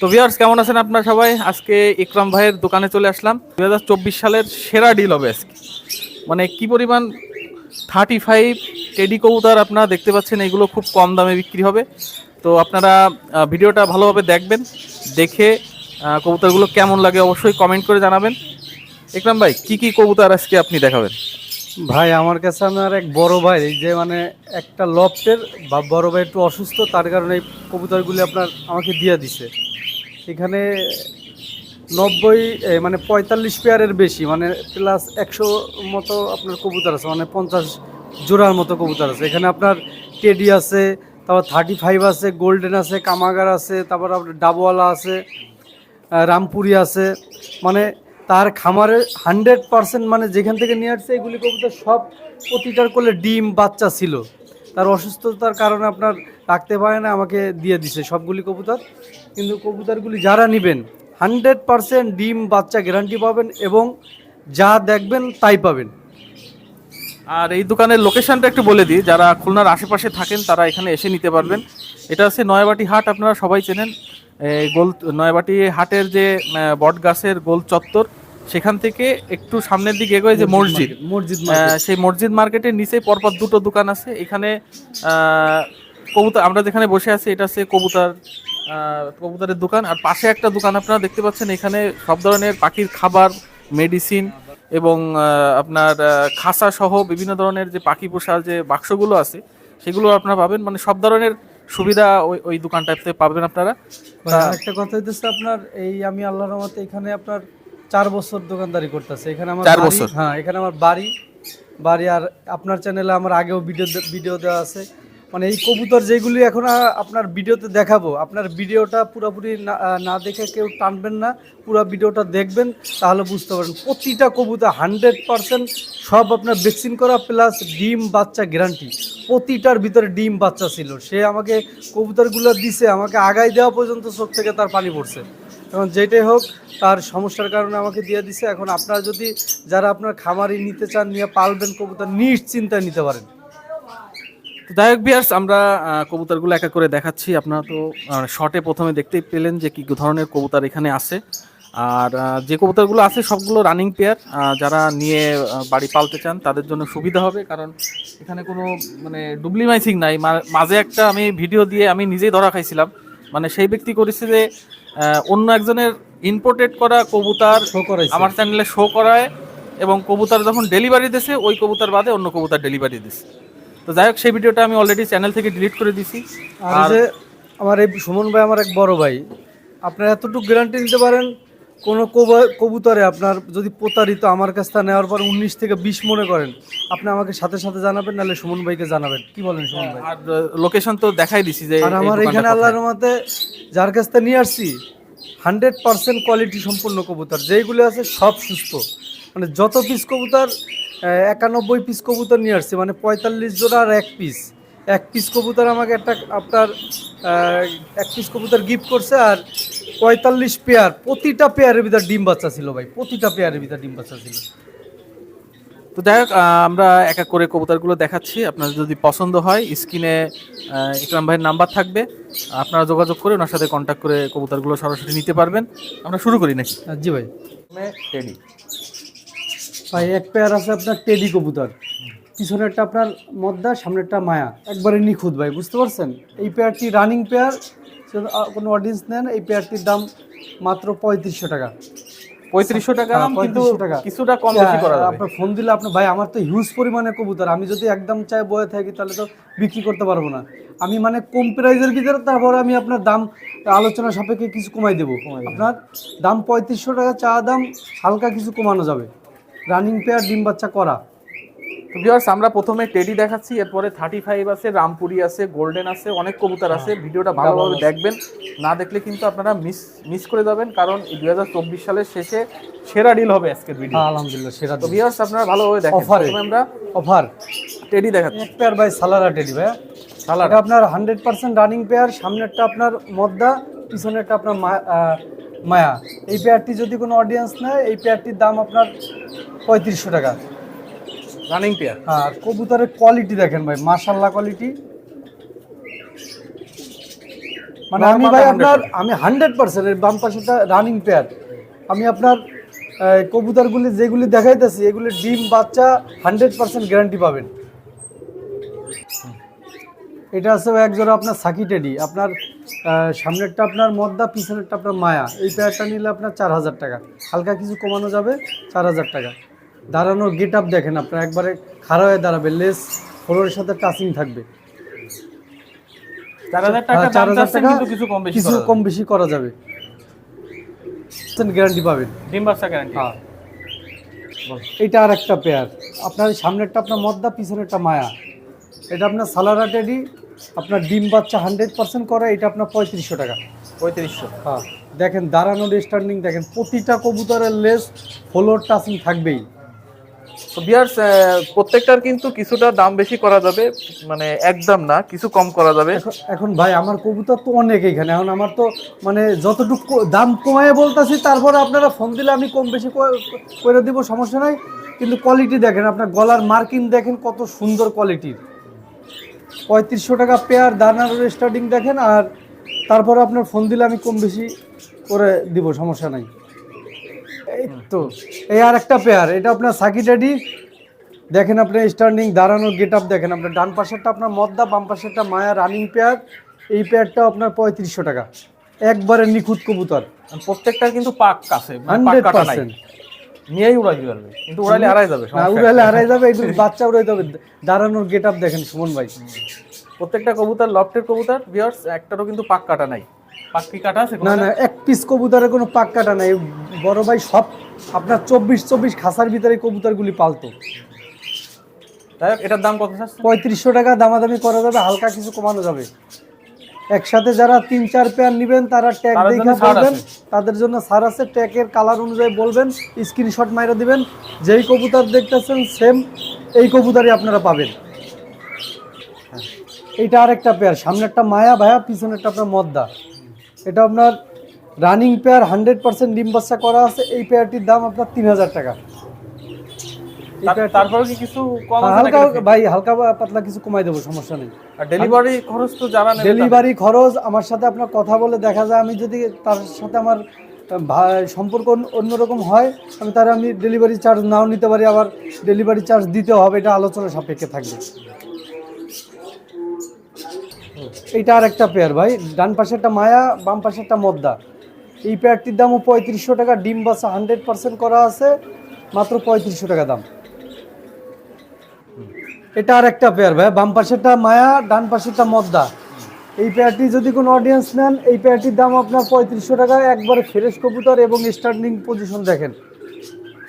তো ভিউয়ার্স কেমন আছেন আপনারা সবাই? আজকে ইকরাম ভাইয়ের দোকানে চলে আসলাম। দু হাজার চব্বিশ সালের সেরা ডিল হবে আজকে। মানে কি পরিমাণ থার্টি ফাইভ টেডি কবুতর আপনারা দেখতে পাচ্ছেন, এগুলো খুব কম দামে বিক্রি হবে। তো আপনারা ভিডিওটা ভালোভাবে দেখবেন, দেখে কবুতরগুলো কেমন লাগে অবশ্যই কমেন্ট করে জানাবেন। ইকরাম ভাই, কি কি কবুতর আজকে আপনি দেখাবেন? ভাই, আমার কাছে আমার এক বড় ভাই যে মানে একটা লফটের বা বড় ভাই একটু অসুস্থ, তার কারণে এই কবুতরগুলি আপনার আমাকে দিয়ে দিছে। এখানে নব্বই মানে পঁয়তাল্লিশ পেয়ারের বেশি মানে প্লাস একশো মতো আপনার কবুতর আছে মানে পঞ্চাশ জোড়ার মতো কবুতর আছে। এখানে আপনার টেডি আছে, তারপর থার্টি ফাইভ আছে গোল্ডেন আছে, কামাগার আছে, তারপর আপনার ডাবওয়ালা আছে রামপুরি আছে। মানে তার খামারে হান্ড্রেড পার্সেন্ট মানে যেখান থেকে নিয়ে আসছে, এগুলি কবুতর সব প্রতিটার করলে ডিম, বাচ্চা ছিল। তার অসুস্থতার কারণে আপনার রাখতে পারে না, আমাকে দিয়ে দিছে সবগুলি কবুতর। কিন্তু কবুতরগুলি যারা নেবেন হান্ড্রেড পার্সেন্ট ডিম বাচ্চা গ্যারান্টি পাবেন এবং যা দেখবেন তাই পাবেন। আর এই দোকানের লোকেশনটা একটু বলে দিই যারা খুলনার আশেপাশে থাকেন তারা এখানে এসে নিতে পারবেন। এটা হচ্ছে নয়াবাটি হাট আপনারা সবাই চেনেন। এই গোল নয়াবাটি হাটের যে বট গাছের গোল চত্বর সেখান থেকে একটু সামনের দিকে এগোয় যে মসজিদ মসজিদ। সেই মসজিদ মার্কেটের নিচে পরপর দুটো দোকান আছে। এখানে কবুতর আমরা যেখানে বসে আছি এটা হচ্ছে কবুতর কবুতরের দোকান। আর পাশে একটা দোকান আপনারা দেখতে পাচ্ছেন এখানে সব ধরনের পাখির খাবার মেডিসিন এবং আপনার খাসা সহ বিভিন্ন ধরনের যে পাখি পোষার যে বাক্সগুলো আছে সেগুলো আপনারা পাবেন। মানে সব ধরনের সুবিধা ওই ওই দোকানটাতে পাবেন আপনারা। একটা কথা হইতেছে আপনার এই আমি আল্লাহর রহমতে এখানে আপনার চার বছর দোকানদারি করতেছে। এখানে আমার চার বছর? হ্যাঁ এখানে আমার বাড়ি। বাড়ি আর আপনার চ্যানেলে আমার আগেও ভিডিও ভিডিও দেওয়া আছে। মানে এই কবুতর যেগুলি এখন আপনার ভিডিওতে দেখাবো, আপনার ভিডিওটা পুরোপুরি না দেখে কেউ টানবেন না, পুরো ভিডিওটা দেখবেন, তাহলে বুঝতে পারবেন। প্রতিটা কবুতর হান্ড্রেড পার্সেন্ট সব আপনার ভ্যাকসিন করা প্লাস ডিম বাচ্চা গ্যারান্টি প্রতিটার ভিতরে ডিম বাচ্চা ছিল। সে আমাকে কবুতরগুলো দিছে, আমাকে আগাই দেওয়া পর্যন্ত চোখ থেকে তার পানি পড়ছে। এখন যেটাই হোক, তার সমস্যার কারণে আমাকে দিয়ে দিছে। এখন আপনারা যদি, যারা আপনার খামারি নিতে চান, নিয়ে পালবেন কবুতর, নিশ্চিন্তায় নিতে পারেন। যাই হোক বিয়ার্স আমরা কবুতরগুলো একা করে দেখাচ্ছি। আপনারা তো শর্টে প্রথমে দেখতেই পেলেন যে কী ধরনের কবুতর এখানে আছে। আর যে কবুতরগুলো আছে সবগুলো রানিং পেয়ার যারা নিয়ে বাড়ি পালতে চান তাদের জন্য সুবিধা হবে। কারণ এখানে কোনো মানে ডুবলি মাইসিং নাই মাঝে একটা আমি ভিডিও দিয়ে আমি নিজেই ধরা খাইছিলাম। মানে সেই ব্যক্তি করেছে যে অন্য একজনের ইম্পোর্টেড করা কবুতর আমার চ্যানেলে শো করায় এবং কবুতর যখন ডেলিভারি দিছে ওই কবুতর বাদে অন্য কবুতর ডেলিভারি দিছে। তো যাই হোক সেই ভিডিওটা আমি অলরেডি চ্যানেল থেকে ডিলিট করে দিছি। আর যে আমার এই সুমন ভাই আমার এক বড় ভাই আপনার এতটুকু গ্যারান্টি নিতে পারেন কোনো কবা- কবুতরে আপনার যদি প্রতারিত আমার কাছ থেকে নেওয়ার পর উনিশ থেকে বিশ মনে করেন আপনি আমাকে সাথে সাথে জানাবেন নাহলে সুমন ভাইকে জানাবেন। কি বলেন সুমন ভাই? আর লোকেশন তো দেখাই দিছি যে আর আমার এখানে আল্লাহর মতে যার কাছ থেকে নিয়ে আসছি হান্ড্রেড পার্সেন্ট কোয়ালিটি সম্পূর্ণ কবুতর। যেইগুলো আছে সব সুস্থ। মানে যত পিস কবুতর একানব্বই পিস কবুতর নিয়ে আসছি মানে পঁয়তাল্লিশ জোড়া আর এক পিস এক পিস কবুতর আমাকে একটা আপনার এক পিস কবুতর গিফট করছে আর পঁয়তাল্লিশ পেয়ার প্রতিটা পেয়ারের ভিতর ডিম বাচ্চা ছিল ভাই প্রতিটা পেয়ারের ভিতর ডিম বাচ্চা ছিল। তো যাই হোক আমরা এক এক করে কবুতরগুলো দেখাচ্ছি আপনার যদি পছন্দ হয় স্ক্রিনে ইকরাম ভাইয়ের নাম্বার থাকবে আপনারা যোগাযোগ করে ওনার সাথে কন্ট্যাক্ট করে কবুতরগুলো সরাসরি নিতে পারবেন। আমরা শুরু করি নাকি? জি ভাই। টেডি ভাই এক পেয়ার আছে আপনার টেডি কবুতর। পিছনেরটা আপনার মদ্দা সামনেরটা মায়া। একবারে নিখুঁত ভাই বুঝতে পারছেন? এই পেয়ারটি রানিং পেয়ার কোনো অডিয়েন্স নেন এই পেয়ারটির দাম মাত্র পঁয়ত্রিশশো টাকা। পঁয়ত্রিশশো টাকা হ্যাঁ, কিন্তু 3500 টাকা। কিছুটা কম বেশি করা যাবে। আপনার ফোন দিলে আপনার ভাই আমার তো হিউজ পরিমাণে কবুতর। আমি যদি একদম চাই বয়ে থাকি তাহলে তো বিক্রি করতে পারব না। আমি মানে কম প্রাইজের ভিতরে তারপরে আমি আপনার দাম আলোচনা সাপেক্ষে কিছু কমাই দেবো। আপনার দাম পঁয়ত্রিশশো টাকা চা দাম হালকা কিছু কমানো যাবে। রানিং পেয়ার ডিম বাচ্চা করা। তো ভিউয়ার্স আমরা প্রথমে টেডি দেখাচ্ছি এরপরে থার্টি ফাইভ আছে রামপুরি আছে গোল্ডেন আছে অনেক কবুতর আছে। হ্যাঁ। ভিডিওটা ভালোভাবে দেখবেন। না দেখলে কিন্তু আপনারা মিস মিস করে যাবেন কারণ দুই হাজার চব্বিশ সালের শেষে সেরা ডিল হবে আজকের ভিডিও হ্যাঁ আলহামদুলিল্লাহ সেরা তো ভিউয়ার্স আপনারা ভালোভাবে দেখেন। প্রথমে আমরা অফার টেডি দেখাচ্ছি। এক পেয়ার বাই সালারা টেডি ভাই সালার আপনার হান্ড্রেড পার্সেন্ট রানিং পেয়ার সামনেরটা আপনার মদ্দা পিছনেরটা আপনার মায়া। এই পেয়ারটি যদি কোনো অডিয়েন্স নেয় এই পেয়ারটির দাম আপনার পঁয়ত্রিশশো টাকা। রানিং পেয়ার আর কবুতরের কোয়ালিটি দেখেন ভাই মাশাল্লাহ কোয়ালিটি মানে আমি ভাই আপনার আমি হান্ড্রেড পার্সেন্ট বাম পাশেটা রানিং পেয়ার আমি আপনার কবুতরগুলি যেগুলি দেখাইতেছি এগুলি ডিম বাচ্চা হান্ড্রেড পার্সেন্ট গ্যারান্টি পাবেন। এটা আছে এক জোড়া আপনার সাকি টেডি আপনার সামনেরটা আপনার মদ্দা পিছনেরটা আপনার মায়া। এই পেয়ারটা নিলে আপনার চার হাজার টাকা। হালকা কিছু কমানো যাবে চার হাজার টাকা। দাঁড়ানোর গেট আপ দেখেন আপনার একবারে খাড়া হয়ে দাঁড়াবে লেস ফ্লোরের সাথে টাচিং থাকবে। চার হাজার টাকা হ্যাঁ, কিছু কম বেশি করা যাবে। কম বেশি করা যাবে। গ্যারান্টি পাবেন। ডিম বাচ্চা গ্যারান্টি হ্যাঁ। এটা আর একটা পেয়ার আপনার সামনেরটা আপনার মদ্দা পিছনেরটা মায়া। এটা আপনার সালারা টেডি আপনার ডিম বাচ্চা হান্ড্রেড পার্সেন্ট করা এটা আপনার পঁয়ত্রিশশো টাকা। পঁয়ত্রিশশো। হ্যাঁ। দেখেন দাঁড়ানোর স্ট্যান্ডিং দেখেন প্রতিটা কবুতরের লেস ফলোর টাচিং থাকবেই। তো বিয়ার্স প্রত্যেকটার কিন্তু কিছুটা দাম বেশি করা যাবে মানে একদম না, কিছু কম করা যাবে। এখন ভাই, আমার কবুতর তো অনেক এখানে। এখন আমার তো মানে যতটুকু দাম কমায় বলতেছি, তারপরে আপনারা ফোন দিলে আমি কম বেশি করে- করে দিব, সমস্যা নাই। কিন্তু কোয়ালিটি দেখেন, আপনার গলার মার্কিং দেখেন, কত সুন্দর কোয়ালিটির পঁয়ত্রিশশো টাকা পেয়ার দানার স্টার্টিং দেখেন, আর তারপরে আপনার ফোন দিলে আমি কম বেশি করে দিব, সমস্যা নাই। এই তো এই আর একটা পেয়ার এটা আপনার সাকি ড্যাডি দেখেন আপনি স্টার্নিং দাঁড়ানোর গেট আপ দেখেন আপনার ডান পাশেরটা আপনার মদ্দা বাম পাশেরটা মায়া রানিং পেয়ার এই পেয়ারটা আপনার পঁয়ত্রিশশো টাকা। একবারে নিখুঁত কবুতর। প্রত্যেকটার কিন্তু পাক আছে মানে হান্ড্রেড পার্সেন্ট। নিয়েই উড়াইতে পারবে কিন্তু উড়াইলে হারাই যাবে উড়ালে হারাই যাবে এগুলো বাচ্চা উড়াইতে হবে। দাঁড়ানোর গেট আপ দেখেন সুমন ভাই। প্রত্যেকটা কবুতর লফটের কবুতর বিয়ার্স একটারও কিন্তু পাক কাটা নাই। পাক কাটা আছে না না এক পিস কবুতরের কোনো পাক কাটা নাই। বড় ভাই সব আপনার চব্বিশ চব্বিশ খাসার ভিতরে এই কবুতরগুলি পালতো। তাই এটার দাম কত পঁয়ত্রিশশো টাকা দামাদামি করা যাবে হালকা কিছু কমানো যাবে। একসাথে যারা তিন চার পেয়ার নেবেন তারা ট্যাগ দেখে বলবেন তাদের জন্য সার আছে। ট্যাগের কালার অনুযায়ী বলবেন স্ক্রিনশট মাইরে দিবেন। যেই কবুতর দেখতেছেন সেম এই কবুতরই আপনারা পাবেন। এইটা আরেকটা পেয়ার সামনেরটা মায়া ভায়া পিছনেরটা আপনার মদ্দা। এটা আপনার রানিং পেয়ার হান্ড্রেড পার্সেন্ট ডিম বাচ্চা করা আছে এই পেয়ারটির দাম আপনার তিন হাজার টাকা। তারপরে কি কিছু হালকা ভাই হালকা পাতলা কিছু কমাই দেবো সমস্যা নেই। আর ডেলিভারি খরচ তো যারা ডেলিভারি খরচ আমার সাথে আপনার কথা বলে দেখা যায় আমি যদি তার সাথে আমার সম্পর্ক অন্যরকম হয় আমি তার আমি ডেলিভারি চার্জ নাও নিতে পারি আবার ডেলিভারি চার্জ দিতে হবে এটা আলোচনা সাপেক্ষে থাকবে। এইটা আর একটা পেয়ার ভাই। ডান পাশেরটা মায়া, বাম পাশেরটা মদ্দা। এই পেয়ারটির দামও পঁয়ত্রিশশো টাকা, ডিম বাচ্চা হান্ড্রেড পার্সেন্ট করা আছে, মাত্র পঁয়ত্রিশশো টাকা দাম। এটা আর একটা পেয়ার ভাই, বাম পাশেরটা মায়া, ডান পাশেরটা মদ্দা। এই পেয়ারটি যদি কোনো অডিয়েন্স নেন, এই পেয়ারটির দাম আপনার পঁয়ত্রিশশো টাকা, একবারে ফ্রেশ কবুতর এবং স্টার্নিং পজিশন দেখেন।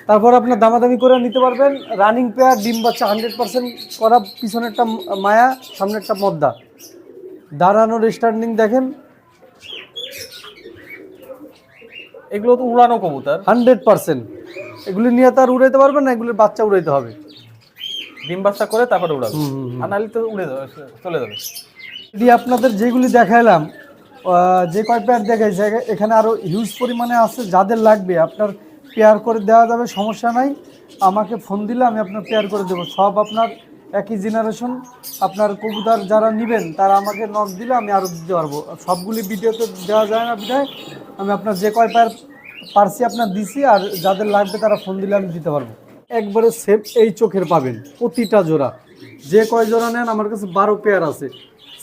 তারপর আপনার দামাদামি করে নিতে পারবেন রানিং পেয়ার ডিম বাচ্চা হান্ড্রেড পার্সেন্ট করা, পিছনেরটা মায়া, সামনেরটা মদ্দা। দাঁড়ানোর স্টার্নিং দেখেন। এগুলো তো উড়ানো কবুতর। Hundred percent. এগুলি নিয়ে তার উড়াইতে পারবেন না এগুলির বাচ্চা উড়াইতে হবে। ডিম বাচ্চা করে তারপরে উড়াবে। আর নাহলে তো উড়ে যাবে চলে যাবে। এটি আপনাদের যেগুলি দেখাইলাম যে কয় পেয়ার দেখাইছে এখানে আরও হিউজ পরিমাণে আছে যাদের লাগবে আপনার পেয়ার করে দেওয়া যাবে সমস্যা নাই। আমাকে ফোন দিলে আমি আপনার পেয়ার করে দেবো। সব আপনার একই জেনারেশন আপনার কবুতর যারা নেবেন, তারা আমাকে নক দিলে আমি আরও দিতে পারব। সবগুলি ভিডিওতে দেওয়া যায় না বিধায়, আমি আপনার যে কয় পেয়ার পার্সি আপনার দিছি, আর যাদের লাগবে তারা ফোন দিলে আমি দিতে পারব। একবারে সেম এই চোখের পাবেন, প্রতিটা জোড়া। যে কয় জোড়া নেন, আমার কাছে বারো পেয়ার আছে।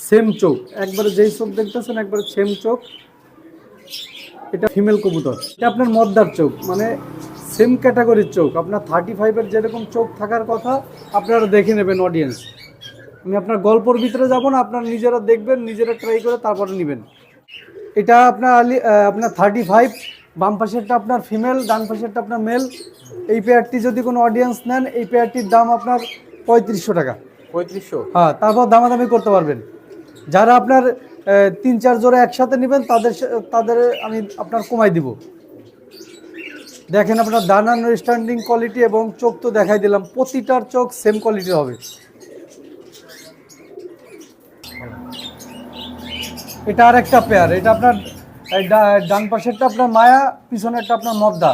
সেম চোখ, একবারে যেই চোখ দেখতেছেন, একবারে সেম চোখ। এটা ফিমেল কবুতর। এটা আপনার মদ্দার চোখ মানে সেম ক্যাটাগরির চোখ। আপনার থার্টি ফাইভের যেরকম চোখ থাকার কথা আপনারা দেখে নেবেন অডিয়েন্স আমি আপনার গল্পর ভিতরে যাব না আপনারা নিজেরা দেখবেন নিজেরা ট্রাই করে তারপরে নেবেন। এটা আপনার আলি আপনার থার্টি ফাইভ বাম পাশেরটা আপনার ফিমেল ডান পাশেরটা আপনার মেল এই পেয়ারটি যদি কোনো অডিয়েন্স নেন এই পেয়ারটির দাম আপনার পঁয়ত্রিশশো টাকা। পঁয়ত্রিশশো? হ্যাঁ তারপর দামাদামি করতে পারবেন। যারা আপনার তিন চার জোড়া একসাথে নেবেন তাদের তাদের আমি আপনার কমাই দিব। দেখেন আপনার দানান স্ট্যান্ডিং কোয়ালিটি এবং চোখ তো দেখাই দিলাম, প্রতিটার চোখ সেম কোয়ালিটি হবে। এটা আর একটা পেয়ার এটা আপনার ডান পাশেরটা আপনার মায়া, পিছনেরটা আপনার মদ্দা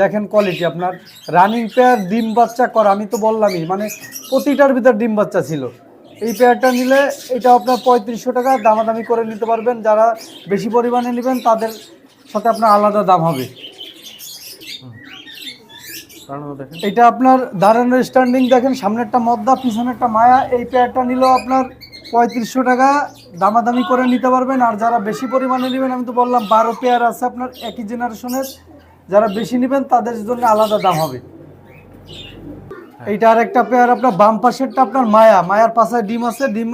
দেখেন কোয়ালিটি আপনার রানিং পেয়ার ডিম বাচ্চা করা, আমি তো বললামই মানে প্রতিটার ভিতর ডিম বাচ্চা ছিল। এই পেয়ারটা নিলে এটা আপনার পঁয়ত্রিশশো টাকা, দামাদামি করে নিতে পারবেন। যারা বেশি পরিমাণে নেবেন, তাদের সাথে আপনার আলাদা দাম হবে। এটা আপনার দাঁড়ানোর স্ট্যান্ডিং দেখেন, সামনেরটা মদ্দা, পিছনেরটা মায়া। এই পেয়ারটা নিলেও আপনার পঁয়ত্রিশশো টাকা দামাদামি করে নিতে পারবেন। আর যারা বেশি পরিমাণে নেবেন, আমি তো বললাম বারো পেয়ার আছে আপনার, একই জেনারেশনের যারা বেশি নেবেন, তাদের জন্য আলাদা দাম হবে। এইটা আর একটা পেয়ার আপনার বাম পাশেরটা আপনার মায়া। মায়ার পাশে ডিম আছে, ডিম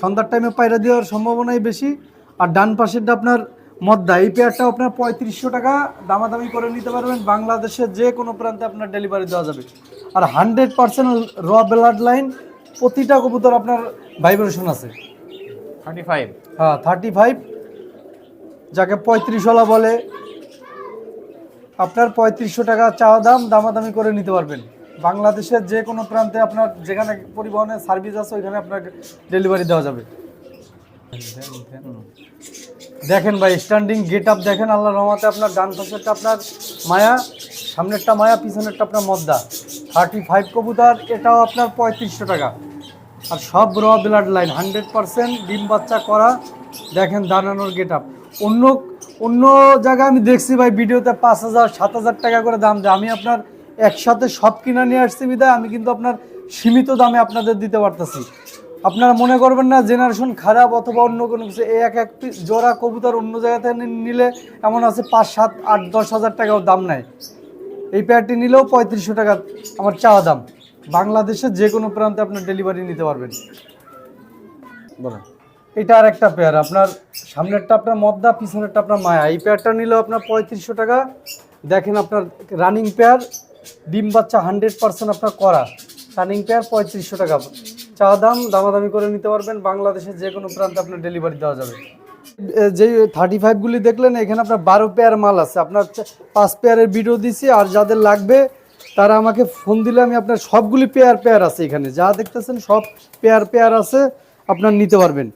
সন্ধ্যার টাইমে পায়রা দেওয়ার সম্ভাবনাই বেশি। আর ডান পাশেরটা আপনার মদ্দা এই পেয়ারটাও আপনার পঁয়ত্রিশশো টাকা দামাদামি করে নিতে পারবেন। বাংলাদেশের যে কোনো প্রান্তে আপনার ডেলিভারি দেওয়া যাবে। আর হান্ড্রেড পার্সেন্ট র ব্লাড লাইন প্রতিটা কবুতর আপনার ভাইব্রেশন আছে। থার্টি ফাইভ হ্যাঁ থার্টি ফাইভ যাকে পঁয়ত্রিশওয়ালা বলে আপনার পঁয়ত্রিশশো টাকা চাওয়া দাম দামাদামি করে নিতে পারবেন। বাংলাদেশের যে কোনো প্রান্তে আপনার যেখানে পরিবহনের সার্ভিস আছে ওইখানে আপনার ডেলিভারি দেওয়া যাবে। দেখেন ভাই স্ট্যান্ডিং গেট আপ দেখেন, আল্লাহ রহমাতে আপনার ডান পাশেরটা আপনার মায়া, সামনেরটা মায়া, পিছনেরটা আপনার মদ্দা। থার্টি ফাইভ কবুতর, এটাও আপনার পঁয়ত্রিশশো টাকা। আর সব র ব্লাড লাইন হান্ড্রেড পার্সেন্ট ডিম বাচ্চা করা, দেখেন দাঁড়ানোর গেট আপ অন্য অন্য জায়গায় আমি দেখছি ভাই ভিডিওতে পাঁচ হাজার, সাত হাজার টাকা করে দাম দেয়। আমি আপনার একসাথে সব কিনা নিয়ে আসছি বিদায় আমি কিন্তু আপনার সীমিত দামে আপনাদের দিতে পারতেছি। আপনারা মনে করবেন না জেনারেশন খারাপ অথবা অন্য কোনো কিছু এক এক piece জোড়া কবুতর অন্য জায়গা থেকে নিলে এমন আছে পাঁচ, সাত, আট, দশ হাজার টাকাও দাম নেয় এই প্যাডটি নিলেও পঁয়ত্রিশশো টাকা আমার চাওয়া দাম। বাংলাদেশের যে কোনো প্রান্তে আপনার ডেলিভারি নিতে পারবেন। বলেন। এটা আর একটা পেয়ার আপনার সামনেরটা আপনার মদ্দা, পিছনেরটা আপনার মায়া। এই পেয়ারটা নিলেও আপনার পঁয়ত্রিশশো টাকা। দেখেন আপনার রানিং পেয়ার ডিম বাচ্চা হান্ড্রেড পার্সেন্ট আপনার করা। রানিং পেয়ার পঁয়ত্রিশশো টাকা। চা দাম দামাদামি করে নিতে পারবেন। বাংলাদেশের যে কোনো প্রান্তে আপনার ডেলিভারি দেওয়া যাবে। যেই থার্টি ফাইভগুলি দেখলেন এখানে আপনার বারো পেয়ার মাল আছে। আপনার পাঁচ পেয়ারের ভিডিও দিছি আর যাদের লাগবে তারা আমাকে ফোন দিলে আমি আপনার সবগুলি পেয়ার পেয়ার আছে এখানে। যা দেখতেছেন সব পেয়ার পেয়ার আছে আপনার নিতে পারবেন।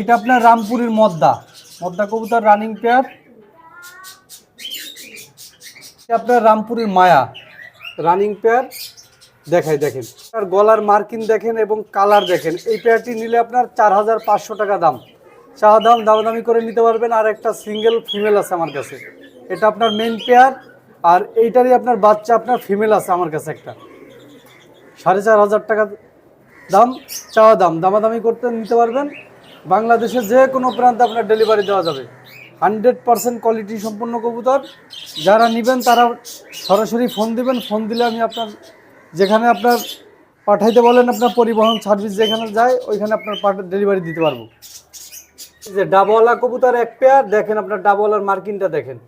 এটা আপনার রামপুরের মদ্দা। মদ্দা কবুতর রানিং পেয়ার এটা আপনার রামপুরের মায়া। রানিং পেয়ার দেখাই, দেখেন। আর গলার মার্কিন দেখেন এবং কালার দেখেন। এই পেয়ারটি নিলে আপনার চার হাজার পাঁচশো টাকা দাম। চা দাম, দামাদামি করে নিতে পারবেন। আর একটা সিঙ্গেল ফিমেল আছে আমার কাছে। এটা আপনার মেন পেয়ার আর এইটারই আপনার বাচ্চা, আপনার ফিমেল আছে আমার কাছে একটা। সাড়ে চার হাজার টাকা দাম, চাওয়া দাম। দামাদামি করতে নিতে পারবেন। বাংলাদেশের যে কোনো প্রান্তে আপনার ডেলিভারি দেওয়া যাবে। হান্ড্রেড পার্সেন্ট কোয়ালিটি সম্পন্ন কবুতর। যারা নেবেন, তারা সরাসরি ফোন দিবেন। ফোন দিলে আমি আপনার যেখানে আপনার পাঠাইতে বলেন আপনার পরিবহন সার্ভিস যেখানে যায় ওইখানে আপনার ডেলিভারি দিতে পারব। যে ডাবওয়ালা কবুতর এক পেয়ার দেখেন আপনার ডাবওয়ালার মার্কিংটা দেখেন।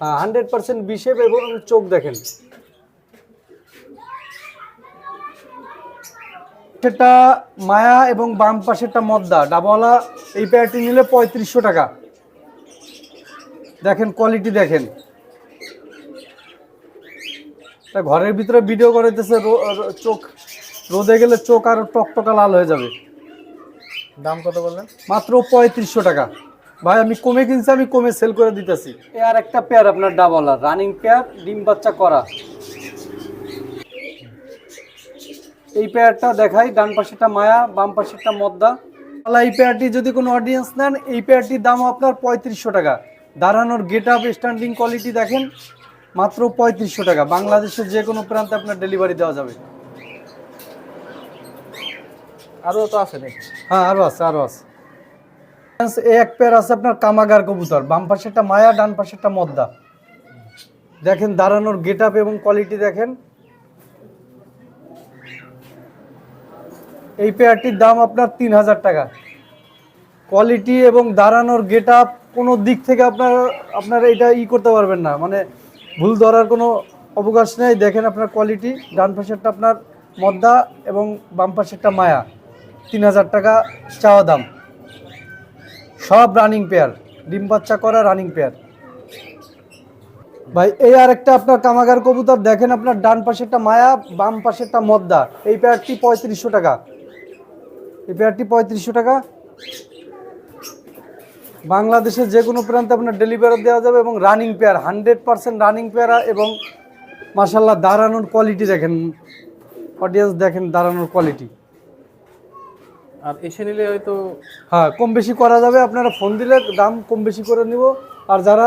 হ্যাঁ হান্ড্রেড পার্সেন্ট বিশেপ এবং চোখ দেখেন। সেটা মায়া এবং বাম পাশেরটা মদ্দা। ডাবওয়ালা এই পেয়ারটি নিলে পঁয়ত্রিশশো টাকা। দেখেন কোয়ালিটি দেখেন। ঘরের ভিতরে ভিডিও করাইতেছে চোখ রোদে গেলে চোখ আরও টকটকা লাল হয়ে যাবে। দাম কত বললেন? মাত্র পঁয়ত্রিশশো টাকা। ভাই আমি কমে কিনছি আমি কমে সেল করে দিতেছি। আর একটা পেয়ার আপনার ডাবলার রানিং পেয়ার ডিম বাচ্চা করা। এই পেয়ারটা দেখাই ডান পাশেরটা মায়া বাম পাশেরটা মদ্দা। তাহলে এই পেয়ারটি যদি কোনো অডিয়েন্স নেন এই পেয়ারটির দাম আপনার পঁয়ত্রিশশো টাকা। দাঁড়ানোর গেট আপ স্ট্যান্ডিং কোয়ালিটি দেখেন। মাত্র পঁয়ত্রিশশো টাকা। বাংলাদেশের যে কোনো প্রান্তে আপনার ডেলিভারি দেওয়া যাবে। আরও তো আছে হ্যাঁ আরও আছে আরও আছে। এই এক পেয়ার আছে আপনার কামাগার কবুতর। বাম পাশেরটা মায়া ডান পাশেরটা মদ্দা। দেখেন দাঁড়ানোর গেট আপ এবং কোয়ালিটি দেখেন। এই পেয়ারটির দাম আপনার তিন হাজার টাকা। কোয়ালিটি এবং দাঁড়ানোর গেট আপ কোনো দিক থেকে আপনার আপনার এটা ই করতে পারবেন না। মানে ভুল ধরার কোনো অবকাশ নেই। দেখেন আপনার কোয়ালিটি ডান পাশেরটা আপনার মদ্দা এবং বাম পাশেরটা মায়া। তিন হাজার টাকা চাওয়া দাম। সব রানিং পেয়ার ডিম বাচ্চা করা রানিং পেয়ার ভাই, এই আর একটা আপনার কামাগার কবুতর। দেখেন আপনার ডান পাশেরটা মায়া, বাম পাশেরটা মদ্দা। এই পেয়ারটি পঁয়ত্রিশশো টাকা। এই পেয়ারটি পঁয়ত্রিশশো টাকা। বাংলাদেশের যে কোনো প্রান্তে আপনার ডেলিভারি দেওয়া যাবে এবং running pair hundred percent running পেয়ারা এবং মাসাল্লাহ দাঁড়ানোর কোয়ালিটি দেখেন অডিয়েন্স দেখেন দাঁড়ানোর কোয়ালিটি আর এসে নিলে হয়তো হ্যাঁ কম বেশি করা যাবে আপনারা ফোন দিলে দাম কম বেশি করে নিব। আর যারা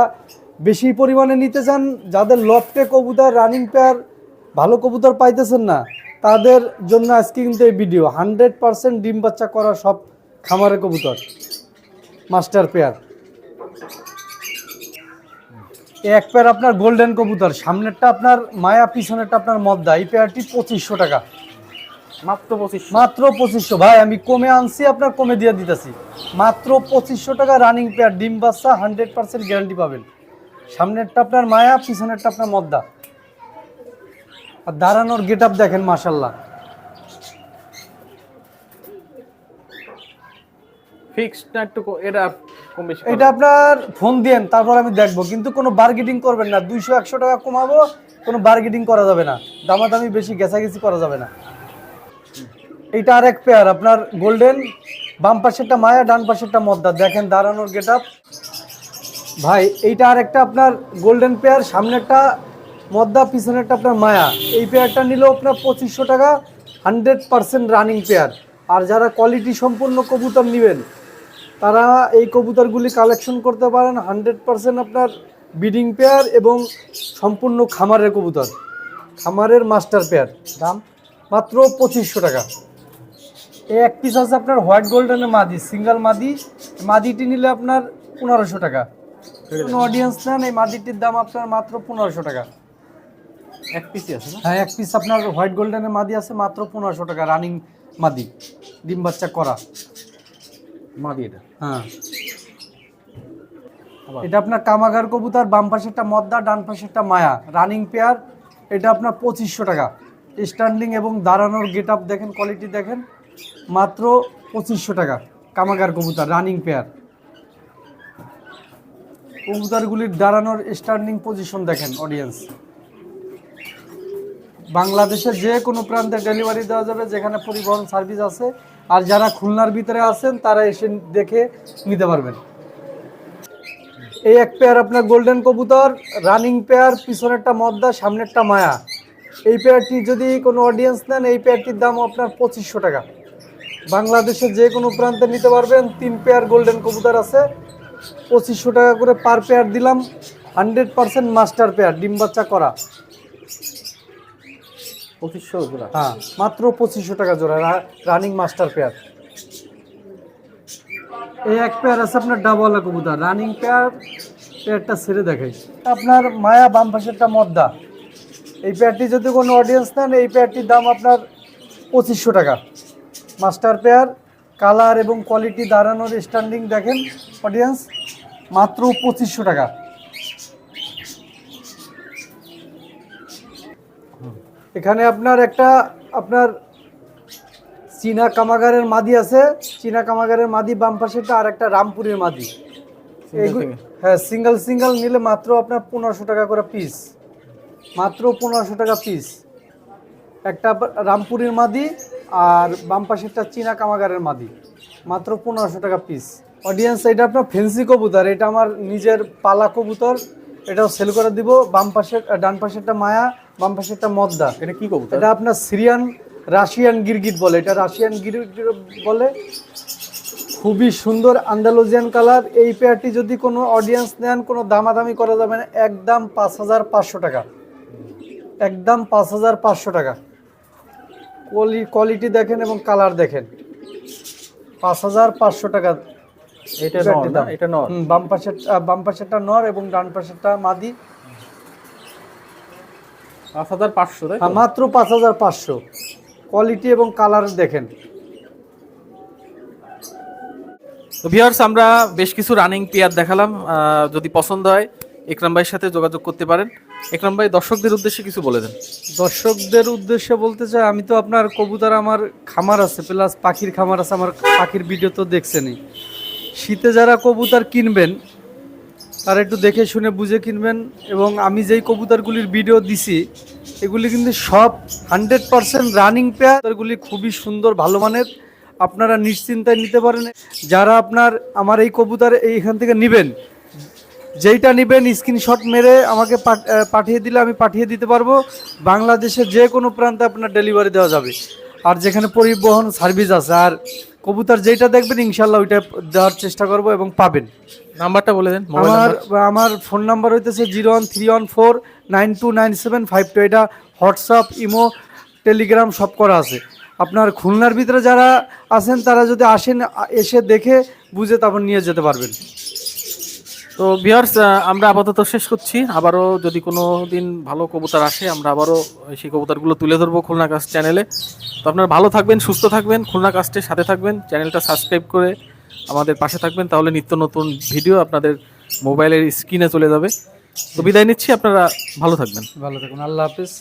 বেশি পরিমাণে নিতে চান যাদের লফটে কবুতর রানিং পেয়ার ভালো কবুতর পাইতেছেন না তাদের জন্য আজকে কিন্তু এই ভিডিও হান্ড্রেড পার্সেন্ট ডিম বাচ্চা করা সব খামারে কবুতর। Master pair. এক পেয়ার আপনার গোল্ডেন কবুতর সামনেরটা আপনার মায়া পিছনেরটা আপনার মদ্দা। এই পেয়ারটি পঁচিশশো টাকা। মাত্র পঁচিশ মাত্র পঁচিশশো। ভাই আমি কমে আনছি আপনার কমে দিয়ে দিতেছি। মাত্র পঁচিশশো টাকা রানিং পেয়ার ডিম বাচ্চা হান্ড্রেড পার্সেন্ট গ্যারান্টি পাবেন। সামনেরটা আপনার মায়া পিছনেরটা আপনার মদ্দা। আর দাঁড়ানোর গেট আপ দেখেন মাসাল্লাহ ফিক্সড না একটু এটা কম বেশি এটা আপনার ফোন দিয়েন তারপর আমি দেখব। কিন্তু কোনো বার্গেটিং করবেন না। দুইশো একশো টাকা কমাবো কোনো বার্গেটিং করা যাবে না। দামাদামি বেশি গেছাগেছি করা যাবে না। এইটা আরেক পেয়ার আপনার গোল্ডেন বাম পাশেরটা মায়া ডান পাশেরটা মদ্দা। দেখেন দাঁড়ানোর গেট আপ ভাই এইটা আরেকটা আপনার গোল্ডেন পেয়ার সামনেরটা মদ্দা পিছনেরটা আপনার মায়া। এই পেয়ারটা নিলেও আপনার পঁচিশশো টাকা হান্ড্রেড পার্সেন্ট রানিং পেয়ার আর যারা কোয়ালিটি সম্পূর্ণ কবুতর নেবেন তারা এই কবুতরগুলি কালেকশন করতে পারেন হান্ড্রেড পার্সেন্ট আপনার বিডিং পেয়ার এবং সম্পূর্ণ খামারের কবুতর খামারের মাস্টার পেয়ার দাম মাত্র পঁচিশশো টাকা। এই এক পিস আছে আপনার হোয়াইট গোল্ডেনের মাদি সিঙ্গেল মাদি। মাদিটি নিলে আপনার পনেরোশো টাকা। কোনো অডিয়েন্স নেন এই মাদিটির দাম আপনার মাত্র পনেরোশো টাকা। এক পিসই আছে হ্যাঁ এক পিস আপনার হোয়াইট গোল্ডেনের মাদি আছে মাত্র পনেরোশো টাকা রানিং মাদি ডিম বাচ্চা করা। মাদি এটা। হ্যাঁ। এটা আপনার কামাগার কবুতর বাম পাশেরটা মদ্দা ডান পাশেরটা মায়া। রানিং পেয়ার এটা আপনার পঁচিশশো টাকা। স্ট্যান্ডিং এবং দাঁড়ানোর গেট আপ দেখেন কোয়ালিটি দেখেন মাত্র পঁচিশশো টাকা। কামাগার কবুতর রানিং পেয়ার কবুতরগুলির দাঁড়ানোর স্ট্যান্ডিং পজিশন দেখেন অডিয়েন্স বাংলাদেশের যে কোনো প্রান্তে ডেলিভারি দেওয়া যাবে যেখানে পরিবহন সার্ভিস আছে আর যারা খুলনার ভিতরে আছেন, তারা এসে দেখে নিতে পারবেন। এই এক পেয়ার আপনার গোল্ডেন কবুতর রানিং পেয়ার পিছনেরটা মদ্দা, সামনেরটা মায়া। এই পেয়ারটি যদি কোনো অডিয়েন্স নেন, এই পেয়ারটির দাম আপনার পঁচিশশো টাকা। বাংলাদেশের যে কোনো প্রান্তে নিতে পারবেন, তিন পেয়ার গোল্ডেন কবুতর আছে। পঁচিশশো টাকা করে পার পেয়ার দিলাম। হান্ড্রেড পার্সেন্ট মাস্টার পেয়ার ডিম বাচ্চা করা। পঁচিশশো জোড়া হ্যাঁ মাত্র পঁচিশশো টাকা জোড়া রানিং মাস্টার পেয়ার এই এক পেয়ার আছে আপনার ডাবলা কবুতর। রানিং পেয়ার পেয়ারটা ছেড়ে দেখাই। আপনার মায়া বাম পাশেরটা মদ্দা। এই পেয়ারটি যদি কোনো অডিয়েন্স নেন, এই পেয়ারটির দাম আপনার পঁচিশশো টাকা। মাস্টার পেয়ার কালার এবং কোয়ালিটি দাঁড়ানোর স্ট্যান্ডিং দেখেন অডিয়েন্স মাত্র পঁচিশশো টাকা। এখানে আপনার একটা আপনার চীনা কামাগারের মাদি আছে। চীনা কামাগারের মাদি বাম পাশেটা আর একটা রামপুরের মাদি। হ্যাঁ সিঙ্গেল সিঙ্গেল নিলে মাত্র আপনার পনেরোশো টাকা করে পিস মাত্র পনেরোশো টাকা পিস একটা রামপুরের মাদি আর বাম পাশেরটা চীনা কামাগারের মাদি। মাত্র পনেরোশো টাকা পিস অডিয়েন্স এটা আপনার ফেন্সি কবুতর। এটা আমার নিজের পালা কবুতর। এটাও সেল করে দিব। বাম পাশের ডান পাশেরটা মায়া। বাম পাশেরটা মদ্দা এটা কি কবুতর? এটা আপনার সিরিয়ান রাশিয়ান গিরগিট বলে। এটা রাশিয়ান গিরগিট বলে। খুবই সুন্দর আন্দালুজিয়ান কালার। এই পেয়ারটি যদি কোনো অডিয়েন্স নেন কোনো দামাদামি করা যাবে না। একদম পাঁচ হাজার পাঁচশো টাকা। একদম পাঁচ হাজার পাঁচশো টাকা। কোয়ালিটি দেখেন এবং কালার দেখেন। পাঁচ হাজার পাঁচশো টাকা। এটা নর। এটা নর? বাম পাশের বাম পাশেরটা নর এবং ডান পাশেরটা মাদি। পাঁচ হাজার পাঁচশো তাই তো? হ্যাঁ, মাত্র পাঁচ হাজার পাঁচশো। কোয়ালিটি এবং কালার দেখেন। তো ভিউয়ার্স আমরা বেশ কিছু রানিং পেয়ার দেখালাম। যদি পছন্দ হয় একরাম ভাইয়ের সাথে যোগাযোগ করতে পারেন। একরাম ভাই দর্শকদের উদ্দেশ্যে কিছু বলে দেন। দর্শকদের উদ্দেশ্যে বলতে চাই আমি তো আপনার কবুতর আমার খামার আছে প্লাস পাখির খামার আছে আমার পাখির ভিডিও তো দেখছেনই। শীতে যারা কবুতর কিনবেন তারা একটু দেখে শুনে বুঝে কিনবেন এবং আমি যেই কবুতরগুলির ভিডিও দিছি, এগুলি কিন্তু সব হান্ড্রেড পারসেন্ট রানিং পেয়ারগুলি খুবই সুন্দর, ভালো মানের। আপনারা নিশ্চিন্তায় নিতে পারেন। যারা আপনার, আমার এই কবুতর এইখান থেকে নেবেন, যেইটা নেবেন স্ক্রিনশট মেরে আমাকে পাঠিয়ে দিলে আমি পাঠিয়ে দিতে পারব। বাংলাদেশের যে কোনো প্রান্তে আপনার ডেলিভারি দেওয়া যাবে। আর যেখানে পরিবহন সার্ভিস আছে, আর কবুতর যেটা দেখবেন ইনশাল্লাহ ওইটা দেওয়ার চেষ্টা করব এবং পাবেন। নাম্বারটা বলে দেন আমার আমার ফোন নাম্বার হইতেছে zero one three one four nine two nine seven five two. এটা হোয়াটসঅ্যাপ ইমো টেলিগ্রাম সব করা আছে। আপনার খুলনার ভিতরে যারা আছেন তারা যদি আসেন এসে দেখে বুঝে তারপর নিয়ে যেতে পারবেন। তো ভিউয়ার্স আমরা আপাতত শেষ করছি। আবারও যদি কোনো দিন ভালো কবুতর আসে, আমরা আবারও সেই কবুতরগুলো তুলে ধরবো খুলনা কাস্ট চ্যানেলে। তো আপনারা ভালো থাকবেন, সুস্থ থাকবেন, খুলনা কাস্টের সাথে থাকবেন, চ্যানেলটা সাবস্ক্রাইব করে আমাদের পাশে থাকবেন, তাহলে নিত্য নতুন ভিডিও আপনাদের মোবাইলের স্ক্রিনে চলে যাবে। তো বিদায় নিচ্ছি, আপনারা ভালো থাকবেন। ভালো থাকবেন আল্লাহ হাফিজ।